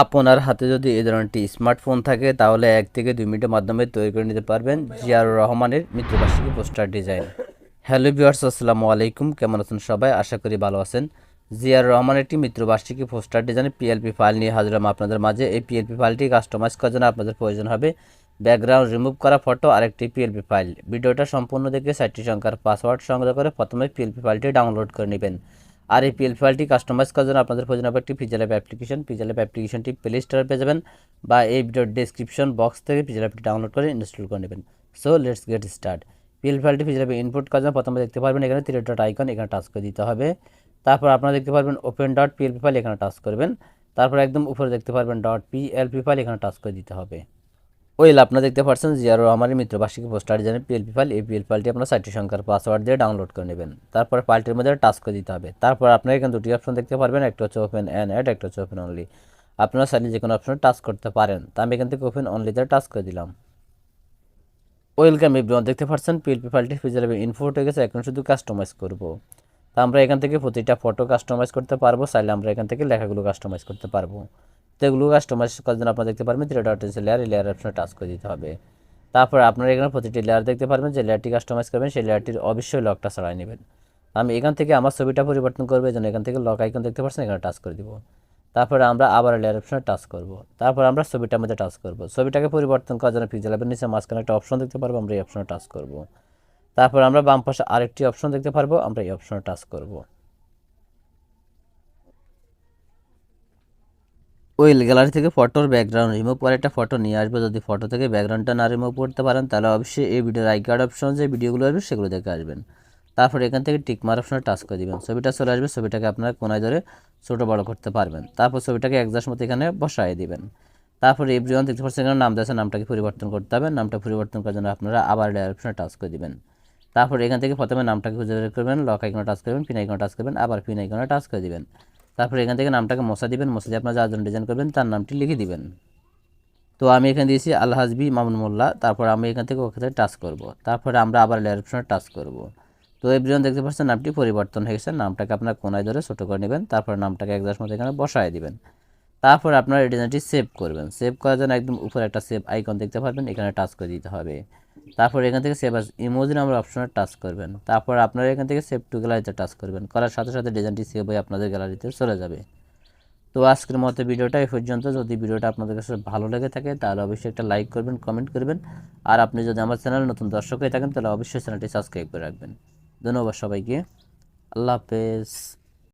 আপনার হাতে যদি এই ধরনের একটি স্মার্টফোন থাকে, তাহলে এক থেকে দুই মিনিটের মাধ্যমে তৈরি করে নিতে পারবেন জিয়ারুর রহমানের মৃত্যুবার্ষিকী পোস্টার ডিজাইন। হ্যালো ভিউয়ার্স, আসসালামু আলাইকুম। কেমন আছেন সবাই? আশা করি ভালো আছেন। জিয়ারুর রহমানের একটি মৃত্যুবার্ষিকী পোস্টার ডিজাইনের পিএলপি ফাইল নিয়ে হাজিরাম আপনাদের মাঝে। এই পিএলপি ফাইলটি কাস্টমাইজ করার জন্য আপনাদের প্রয়োজন হবে ব্যাকগ্রাউন্ড রিমুভ করা ফটো আর একটি পিএলপি ফাইল ভিডিওটা সম্পূর্ণ দেখে সাইটটি সংখ্যার পাসওয়ার্ড সংগ্রহ করে প্রথমে পিএলপি ফাইলটি ডাউনলোড করে নেবেন। আর এই পিএল ফাইলটি কাস্টমাইজ করার জন্য আপনাদের প্রয়োজন হবে একটি পিজেল অ্যাপ অ্যাপ্লিকেশন পিজেল অ্যাপ অ্যাপ্লিকেশনটি প্লে স্টোরে পেয়ে যাবেন বা এই ভিডিওর ডেসক্রিপশন বক্স থেকে পিজেল অ্যাপটি ডাউনলোড করে ইনস্টল করে নেবেন। So let's get start PL ফাইলটি পিজেল অ্যাপে ইনপুট করার জন্য প্রথমে দেখতে পারবেন এখানে থ্রি ডট আইকন এখানে টাচ করে দিতে হবে। তারপর আপনারা দেখতে পারবেন ওপেন ডট পিএলপি ফাইল এখানে টাচ করবেন। তারপর একদম উপরে দেখতে পারবেন ডট পিএলপি ফাইল এখানে টাচ করে দিতে হবে। ওয়েল আপনারা দেখতে পাচ্ছেন জিয়ারো আমারই মিত্রবার্ষিকী পোস্টার ডিজাইনের পিএলপি ফাইল এই পিএল ফাইলটি আপনার সাইটটি সংখ্যার পাসওয়ার্ড দিয়ে ডাউনলোড করে নেবেন। তারপর ফাইলটির মধ্যে টাচ করে দিতে হবে। তারপর আপনারা এখানে দুটি অপশন দেখতে পারবেন, একটা হচ্ছে ওপেন অ্যান্ড অ্যাড একটা হচ্ছে ওপেন অনলি আপনারা চাইলে যে কোনো অপশনে টাচ করতে পারেন। তা আমি এখান থেকে ওপেন অনলিতে টাচ করে দিলাম। ওয়েলকাম এভরিওয়ান দেখতে পাচ্ছেন পিএলপি ফাইলটি ফিজে যাবে ইনফোর্ট হয়ে গেছে, এখন শুধু কাস্টমাইজ করব। তা আমরা এখান থেকে প্রতিটা ফটো কাস্টমাইজ করতে পারব, চাইলে আমরা এখান থেকে লেখাগুলো কাস্টমাইজ করতে পারব। তো এগুলো কাস্টমাইজ করার জন্য আপনারা দেখতে পারবেন? থ্রি ডট লেয়ার এই লেয়ার অপশনে টাচ করে দিতে হবে। তারপর আপনারা এখানে প্রতিটি লেয়ার দেখতে পারবেন, যে লেয়ারটি কাস্টমাইজ করবেন, সেই লেয়ারটির অবশ্যই লকটা ছাড়াই নেবেন। আমি এখান থেকে আমার ছবিটা পরিবর্তন করব জন্য এখান থেকে লক আইকন দেখতে পাচ্ছেন, এখানে টাচ করে দিব। তারপরে আমরা আবার লেয়ার অপশনে টাচ করব। তারপর আমরা ছবিটার মধ্যে টাচ করব। ছবিটাকে পরিবর্তন করার জন্য পিক্সেল অ্যাপের নিচে মাঝখানে একটা অপশন দেখতে পারব, আমরা এই অপশনে টাচ করব। তারপর আমরা বাম পাশে আরেকটি অপশন দেখতে পারব, আমরা এই অপশনে টাচ করব। ওয়েল গ্যালারি থেকে ফটোর ব্যাকগ্রাউন্ড রিমুভ করে একটা ফটো নিয়ে আসবে। যদি ফটো থেকে ব্যাকগ্রাউন্ডটা না রিমুভ করতে পারেন, তাহলে অবশ্যই এই ভিডিওর আই কার্ড অপশন যে ভিডিওগুলো আসবে সেগুলো দেখে আসবেন। তারপর এখান থেকে টিকমার অপশনে টাচ করে দিবেন। ছবিটা চলে আসবে, ছবিটাকে আপনারা কোনায় ধরে ছোটো বড় করতে পারবেন। তারপর ছবিটাকে একজাস্ট মতো এখানে বসায় দিবেন। তারপর এভরিওয়ান দেখতে পাচ্ছেন এখানে নাম দিয়েছে, নামটাকে পরিবর্তন করতে হবে। নামটা পরিবর্তন করার জন্য আপনারা আবার লেয়ার অপশনে টাচ করে দিবেন। তারপর এখান থেকে প্রথমে নামটাকে খুঁজে বের করবেন লক আইকনে টাচ করবেন পিন আইকনে টাচ করবেন, আবার পিন আইকনে টাচ করে দিবেন। তারপর এখান থেকে নামটাকে মশা দিবেন মশা দিয়ে আপনার যার ডিজাইন করবেন তার নামটি লিখে দিবেন। তো আমি এখানে দিয়েছি আল হাজবি মামুন মোল্লা, তারপর আমি এখান থেকে ওখান থেকে টাচ করব। তারপরে আমরা আবার লেয়ার অপশনে টাচ করব। তো এভরিওয়ান দেখতে পাচ্ছেন নামটি পরিবর্তন হয়ে গেছে, নামটাকে আপনার কোনায় ধরে ছোটো করে নেবেন, তারপর নামটাকে এক দশ মতো এখানে বসায় দিবেন। তারপর আপনার এই ডিজাইনটি সেভ করবেন। সেভ করার জন্য একদম উপরে একটা সেভ আইকন দেখতে পারবেন, এখানে টাচ করে দিতে হবে। তারপর এখান থেকে সেভ আস ইমোজি নামের অপশনে টাচ করবেন। তারপর আপনারা এখান থেকে সেভ টু গ্যালারিতে টাচ করবেন। করার সাথে সাথে ডিজাইনটি সেভ হয়ে আপনাদের গ্যালারিতে চলে যাবে। তো আজকের মতো ভিডিওটা এই পর্যন্ত। যদি ভিডিওটা আপনাদের কাছে ভালো লেগে থাকে, তাহলে অবশ্যই একটা লাইক করবেন কমেন্ট করবেন। আর আপনি যদি আমার চ্যানেল নতুন দর্শক হয়ে থাকেন, তাহলে অবশ্যই চ্যানেলটি সাবস্ক্রাইব করে রাখবেন। ধন্যবাদ সবাইকে। আল্লাহ হাফেজ।